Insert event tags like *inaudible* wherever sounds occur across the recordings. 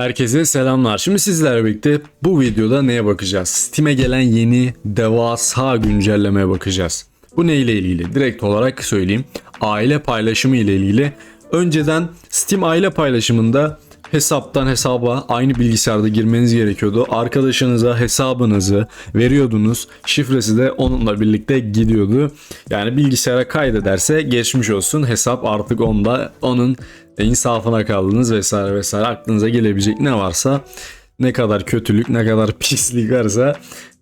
Herkese selamlar. Şimdi sizlerle birlikte bu videoda neye bakacağız? Steam'e gelen yeni devasa güncellemeye bakacağız. Bu ne ile ilgili? Direkt olarak söyleyeyim. Aile paylaşımı ile ilgili. Önceden Steam aile paylaşımında hesaptan hesaba aynı bilgisayarda girmeniz gerekiyordu. Arkadaşınıza hesabınızı veriyordunuz. Şifresi de onunla birlikte gidiyordu. Yani bilgisayara kaydederse geçmiş olsun. Hesap artık onda. Onun insafına kaldınız vesaire vesaire. Aklınıza gelebilecek ne varsa ne kadar kötülük ne kadar *laughs* pislik varsa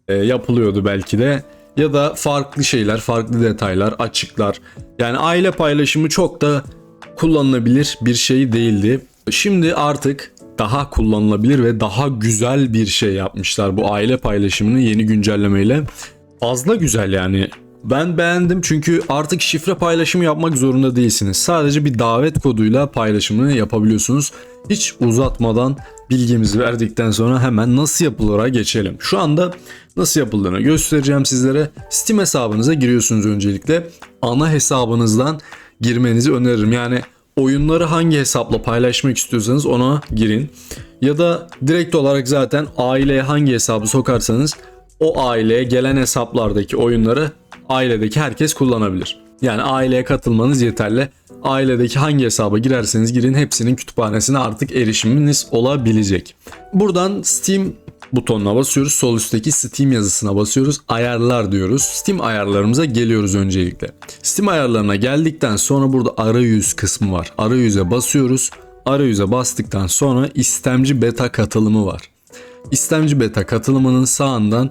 e, yapılıyordu belki de. Ya da farklı şeyler, farklı detaylar, açıklar. Yani aile paylaşımı çok da kullanılabilir bir şey değildi. Şimdi artık daha kullanılabilir ve daha güzel bir şey yapmışlar bu aile paylaşımını yeni güncellemeyle. Fazla güzel yani. Ben beğendim çünkü artık şifre paylaşımı yapmak zorunda değilsiniz. Sadece bir davet koduyla paylaşımını yapabiliyorsunuz. Hiç uzatmadan bilgimizi verdikten sonra hemen nasıl yapılır'a geçelim. Şu anda nasıl yapıldığını göstereceğim sizlere. Steam hesabınıza giriyorsunuz öncelikle. Ana hesabınızdan girmenizi öneririm. Yani oyunları hangi hesapla paylaşmak istiyorsanız ona girin. Ya da direkt olarak zaten aileye hangi hesabı sokarsanız o aileye gelen hesaplardaki oyunları ailedeki herkes kullanabilir. Yani aileye katılmanız yeterli. Ailedeki hangi hesaba girerseniz girin hepsinin kütüphanesine artık erişiminiz olabilecek. Buradan Steam butonuna basıyoruz. Sol üstteki Steam yazısına basıyoruz. Ayarlar diyoruz. Steam ayarlarımıza geliyoruz öncelikle. Steam ayarlarına geldikten sonra burada arayüz kısmı var. Arayüze basıyoruz. Arayüze bastıktan sonra istemci beta katılımı var. İstemci beta katılımının sağından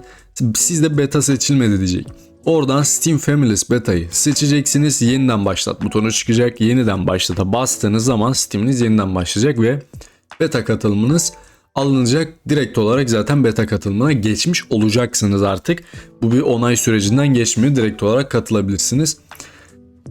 sizde beta seçilmedi diyecek. Oradan Steam Families Beta'yı seçeceksiniz. Yeniden başlat butonu çıkacak. Yeniden başlata bastığınız zaman Steam'iniz yeniden başlayacak ve beta katılımınız alınacak. Direkt olarak zaten beta katılımına geçmiş olacaksınız artık. Bu bir onay sürecinden geçmiyor. Direkt olarak katılabilirsiniz.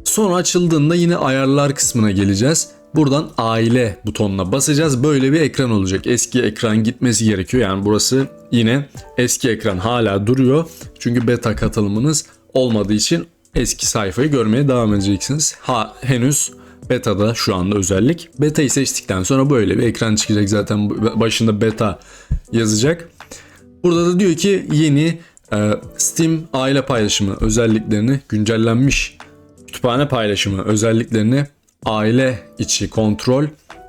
Sonra açıldığında yine ayarlar kısmına geleceğiz. Buradan aile butonuna basacağız. Böyle bir ekran olacak. Eski ekran gitmesi gerekiyor. Yani burası yine eski ekran hala duruyor. Çünkü beta katılımınız olmadığı için eski sayfayı görmeye devam edeceksiniz. Ha henüz beta'da şu anda özellik. Beta'yı seçtikten sonra böyle bir ekran çıkacak zaten başında beta yazacak. Burada da diyor ki yeni e, Steam aile paylaşımı özelliklerini güncellenmiş kütüphane paylaşımı özelliklerini aile içi kontrol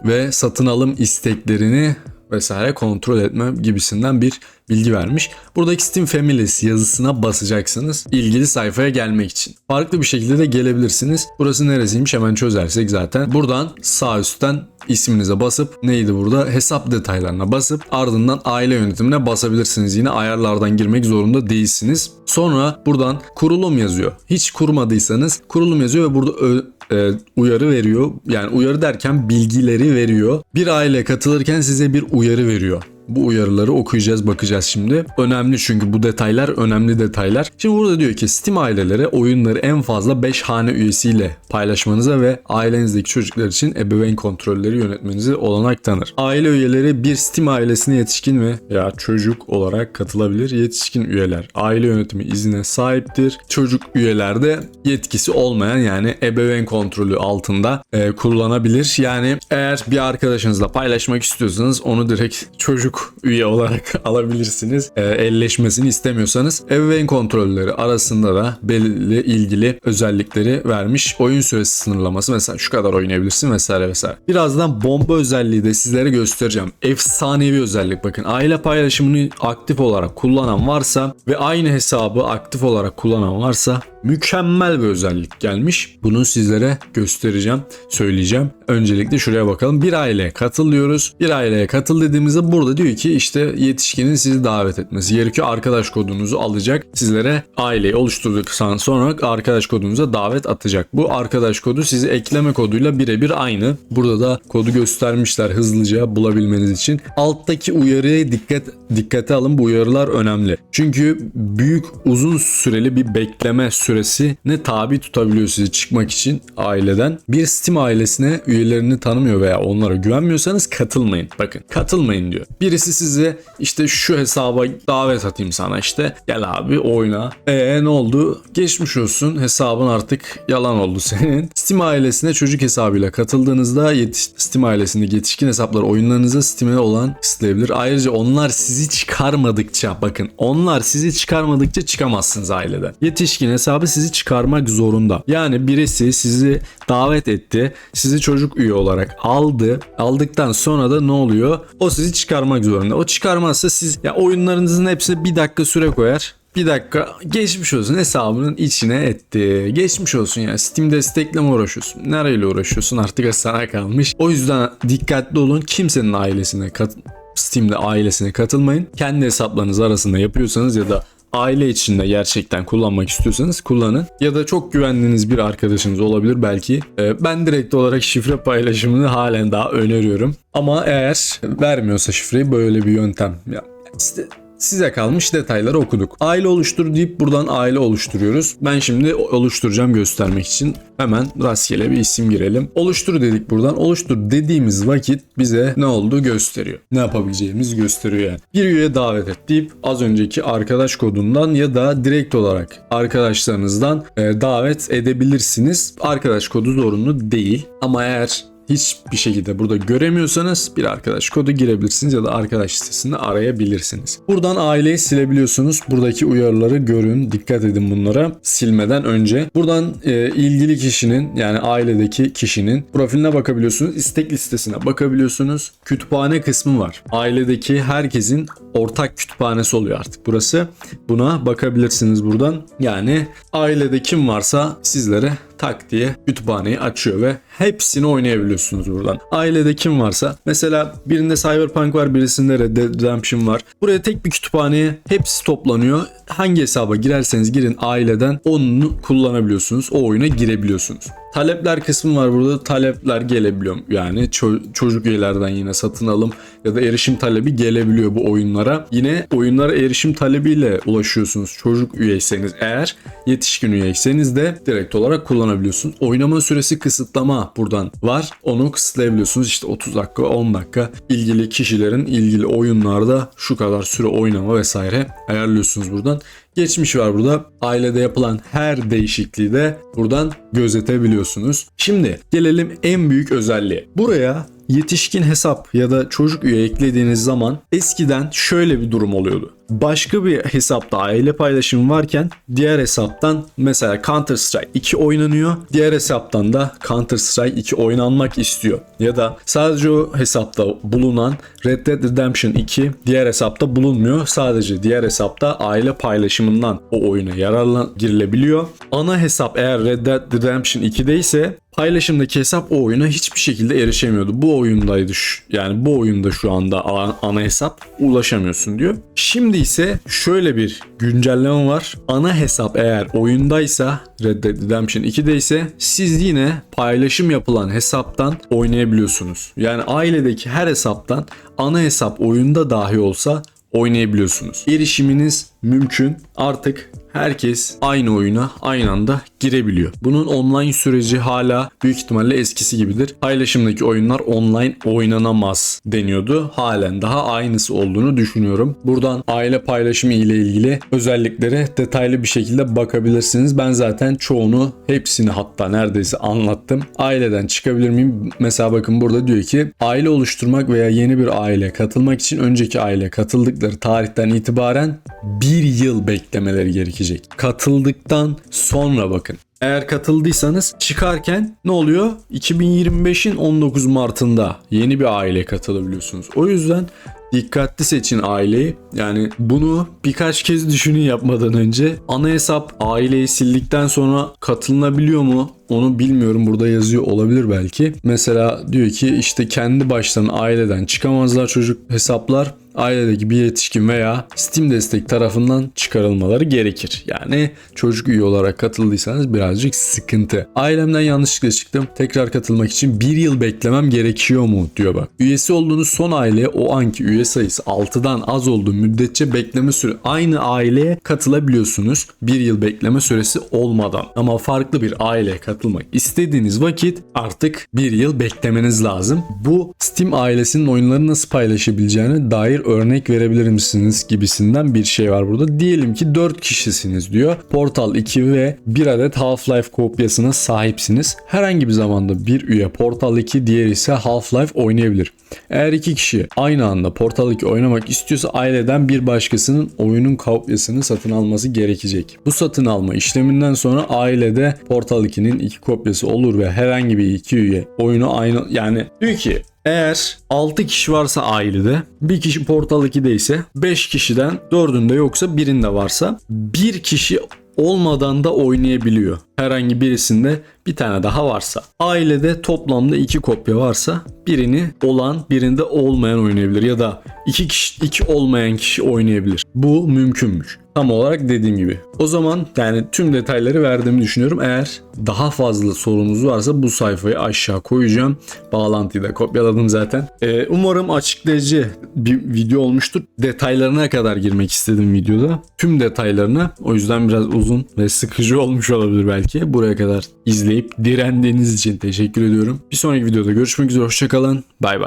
ve satın alım isteklerini vesaire kontrol etme gibisinden bir bilgi vermiş. Buradaki Steam Families yazısına basacaksınız ilgili sayfaya gelmek için. Farklı bir şekilde de gelebilirsiniz. Burası neresiymiş hemen çözersek zaten. Buradan sağ üstten isminize basıp neydi burada hesap detaylarına basıp ardından aile yönetimine basabilirsiniz. Yine ayarlardan girmek zorunda değilsiniz. Sonra buradan kurulum yazıyor. Hiç kurmadıysanız kurulum yazıyor ve burada e, uyarı veriyor. Yani uyarı derken bilgileri veriyor. Bir aile katılırken size bir uyarı veriyor. Bu uyarıları okuyacağız bakacağız şimdi. Önemli çünkü bu detaylar önemli detaylar. Şimdi burada diyor ki Steam ailelere oyunları en fazla 5 hane üyesiyle paylaşmanıza ve ailenizdeki çocuklar için ebeveyn kontrolleri yönetmenize olanak tanır. Aile üyeleri bir Steam ailesine yetişkin ve ya çocuk olarak katılabilir. Yetişkin üyeler aile yönetimi iznine sahiptir. Çocuk üyelerde yetkisi olmayan yani ebeveyn kontrolü altında e, kullanabilir. Yani eğer bir arkadaşınızla paylaşmak istiyorsanız onu direkt çocuk üye olarak *laughs* alabilirsiniz. E, elleşmesini istemiyorsanız ebeveyn kontrolleri arasında da belirli ilgili özellikleri vermiş. Oyun süresi sınırlaması mesela şu kadar oynayabilirsin vesaire vesaire. Birazdan bomba özelliği de sizlere göstereceğim. Efsanevi özellik bakın. Aile paylaşımını aktif olarak kullanan varsa ve aynı hesabı aktif olarak kullanan varsa mükemmel bir özellik gelmiş. Bunu sizlere göstereceğim, söyleyeceğim. Öncelikle şuraya bakalım. Bir aileye katılıyoruz. Bir aileye katıl dediğimizde burada diyor ki işte yetişkinin sizi davet etmesi gerekiyor. Arkadaş kodunuzu alacak. Sizlere aileyi oluşturduktan sonra arkadaş kodunuza davet atacak. Bu arkadaş kodu sizi ekleme koduyla birebir aynı. Burada da kodu göstermişler hızlıca bulabilmeniz için. Alttaki uyarıya dikkat dikkate alın. Bu uyarılar önemli. Çünkü büyük uzun süreli bir bekleme süresine tabi tutabiliyor sizi çıkmak için aileden. Bir Steam ailesine üyelerini tanımıyor veya onlara güvenmiyorsanız katılmayın. Bakın katılmayın diyor. Birisi size işte şu hesaba davet atayım sana işte gel abi oyna. E ne oldu? Geçmiş olsun hesabın artık yalan oldu senin. *laughs* Steam ailesine çocuk hesabıyla katıldığınızda yetiş Steam ailesinde yetişkin hesaplar oyunlarınıza Steam'e olan kısıtlayabilir. Ayrıca onlar sizi çıkarmadıkça bakın onlar sizi çıkarmadıkça çıkamazsınız aileden. Yetişkin hesabı sizi çıkarmak zorunda. Yani birisi sizi davet etti. Sizi çocuk üye olarak aldı. Aldıktan sonra da ne oluyor? O sizi çıkarmak zorunda. O çıkarmazsa siz ya oyunlarınızın hepsine bir dakika süre koyar. Bir dakika geçmiş olsun hesabının içine etti. Geçmiş olsun ya Steam destekle mi uğraşıyorsun? Nereyle uğraşıyorsun artık sana kalmış. O yüzden dikkatli olun kimsenin ailesine kat Steam'de ailesine katılmayın. Kendi hesaplarınız arasında yapıyorsanız ya da aile içinde gerçekten kullanmak istiyorsanız kullanın. Ya da çok güvendiğiniz bir arkadaşınız olabilir belki. Ee, Ben direkt olarak şifre paylaşımını halen daha öneriyorum. Ama eğer vermiyorsa şifreyi böyle bir yöntem. Ya işte Size kalmış detayları okuduk. Aile oluştur deyip buradan aile oluşturuyoruz. Ben şimdi oluşturacağım göstermek için hemen rastgele bir isim girelim. Oluştur dedik buradan. Oluştur dediğimiz vakit bize ne olduğu gösteriyor. Ne yapabileceğimiz gösteriyor yani. Bir üye davet et deyip az önceki arkadaş kodundan ya da direkt olarak arkadaşlarınızdan e, davet edebilirsiniz. Arkadaş kodu zorunlu değil. Ama eğer hiçbir şekilde burada göremiyorsanız bir arkadaş kodu girebilirsiniz ya da arkadaş sitesinde arayabilirsiniz. Buradan aileyi silebiliyorsunuz. Buradaki uyarıları görün. Dikkat edin bunlara silmeden önce. Buradan e, ilgili kişinin yani ailedeki kişinin profiline bakabiliyorsunuz. İstek listesine bakabiliyorsunuz. Kütüphane kısmı var. Ailedeki herkesin ortak kütüphanesi oluyor artık burası. Buna bakabilirsiniz buradan. Yani ailede kim varsa sizlere tak diye kütüphaneyi açıyor ve hepsini oynayabiliyorsunuz buradan. Ailede kim varsa mesela birinde Cyberpunk var birisinde Red Dead Redemption var. Buraya tek bir kütüphaneye hepsi toplanıyor. Hangi hesaba girerseniz girin aileden onu kullanabiliyorsunuz. O oyuna girebiliyorsunuz. Talepler kısmı var burada. Talepler gelebiliyor. Yani ço- çocuk üyelerden yine satın alım ya da erişim talebi gelebiliyor bu oyunlara. Yine oyunlara erişim talebiyle ulaşıyorsunuz. Çocuk üyeyseniz eğer, yetişkin üyeyseniz de direkt olarak kullanabiliyorsunuz. Oynama süresi kısıtlama buradan var. Onu kısıtlayabiliyorsunuz. İşte 30 dakika, 10 dakika ilgili kişilerin ilgili oyunlarda şu kadar süre oynama vesaire ayarlıyorsunuz buradan. Geçmiş var burada. Ailede yapılan her değişikliği de buradan gözetebiliyorsunuz. Şimdi gelelim en büyük özelliğe. Buraya yetişkin hesap ya da çocuk üye eklediğiniz zaman eskiden şöyle bir durum oluyordu. Başka bir hesapta aile paylaşımı varken diğer hesaptan mesela Counter Strike 2 oynanıyor. Diğer hesaptan da Counter Strike 2 oynanmak istiyor. Ya da sadece o hesapta bulunan Red Dead Redemption 2 diğer hesapta bulunmuyor. Sadece diğer hesapta aile paylaşımından o oyuna yararlan girilebiliyor. Ana hesap eğer Red Dead Redemption 2'de ise paylaşımdaki hesap o oyuna hiçbir şekilde erişemiyordu. Bu oyundaydı şu, yani bu oyunda şu anda ana, hesap ulaşamıyorsun diyor. Şimdi ise şöyle bir güncelleme var. Ana hesap eğer oyundaysa Red Dead Redemption 2'de ise siz yine paylaşım yapılan hesaptan oynayabiliyorsunuz. Yani ailedeki her hesaptan ana hesap oyunda dahi olsa oynayabiliyorsunuz. Erişiminiz mümkün. Artık herkes aynı oyuna aynı anda girebiliyor. Bunun online süreci hala büyük ihtimalle eskisi gibidir. Paylaşımdaki oyunlar online oynanamaz deniyordu. Halen daha aynısı olduğunu düşünüyorum. Buradan aile paylaşımı ile ilgili özelliklere detaylı bir şekilde bakabilirsiniz. Ben zaten çoğunu hepsini hatta neredeyse anlattım. Aileden çıkabilir miyim? Mesela bakın burada diyor ki aile oluşturmak veya yeni bir aile katılmak için önceki aile katıldıkları tarihten itibaren bir yıl beklemeleri gerekecek. Katıldıktan sonra bakın. Eğer katıldıysanız çıkarken ne oluyor? 2025'in 19 Mart'ında yeni bir aile katılabiliyorsunuz. O yüzden dikkatli seçin aileyi. Yani bunu birkaç kez düşünün yapmadan önce. Ana hesap aileyi sildikten sonra katılınabiliyor mu? Onu bilmiyorum burada yazıyor olabilir belki. Mesela diyor ki işte kendi başlarına aileden çıkamazlar çocuk hesaplar ailedeki bir yetişkin veya Steam destek tarafından çıkarılmaları gerekir. Yani çocuk üye olarak katıldıysanız birazcık sıkıntı. Ailemden yanlışlıkla çıktım. Tekrar katılmak için bir yıl beklemem gerekiyor mu diyor bak. Üyesi olduğunuz son aileye o anki üye sayısı 6'dan az olduğu müddetçe bekleme süre aynı aileye katılabiliyorsunuz. Bir yıl bekleme süresi olmadan. Ama farklı bir aileye katılmak istediğiniz vakit artık bir yıl beklemeniz lazım. Bu Steam ailesinin oyunları nasıl paylaşabileceğine dair örnek verebilir misiniz gibisinden bir şey var burada. Diyelim ki 4 kişisiniz diyor. Portal 2 ve bir adet Half-Life kopyasına sahipsiniz. Herhangi bir zamanda bir üye Portal 2 diğeri ise Half-Life oynayabilir. Eğer iki kişi aynı anda Portal 2 oynamak istiyorsa aileden bir başkasının oyunun kopyasını satın alması gerekecek. Bu satın alma işleminden sonra ailede Portal 2'nin iki kopyası olur ve herhangi bir iki üye oyunu aynı yani diyor ki eğer 6 kişi varsa ailede, bir kişi Portal 2'de ise 5 kişiden 4'ünde yoksa birinde varsa bir kişi olmadan da oynayabiliyor. Herhangi birisinde bir tane daha varsa. Ailede toplamda iki kopya varsa birini olan birinde olmayan oynayabilir ya da iki kişi iki olmayan kişi oynayabilir. Bu mümkünmüş. Tam olarak dediğim gibi. O zaman yani tüm detayları verdiğimi düşünüyorum. Eğer daha fazla sorunuz varsa bu sayfayı aşağı koyacağım. Bağlantıyı da kopyaladım zaten. Ee, umarım açıklayıcı bir video olmuştur. Detaylarına kadar girmek istedim videoda. Tüm detaylarına. O yüzden biraz uzun ve sıkıcı olmuş olabilir belki. Buraya kadar izleyip direndiğiniz için teşekkür ediyorum. Bir sonraki videoda görüşmek üzere. Hoşçakalın. Bay bay.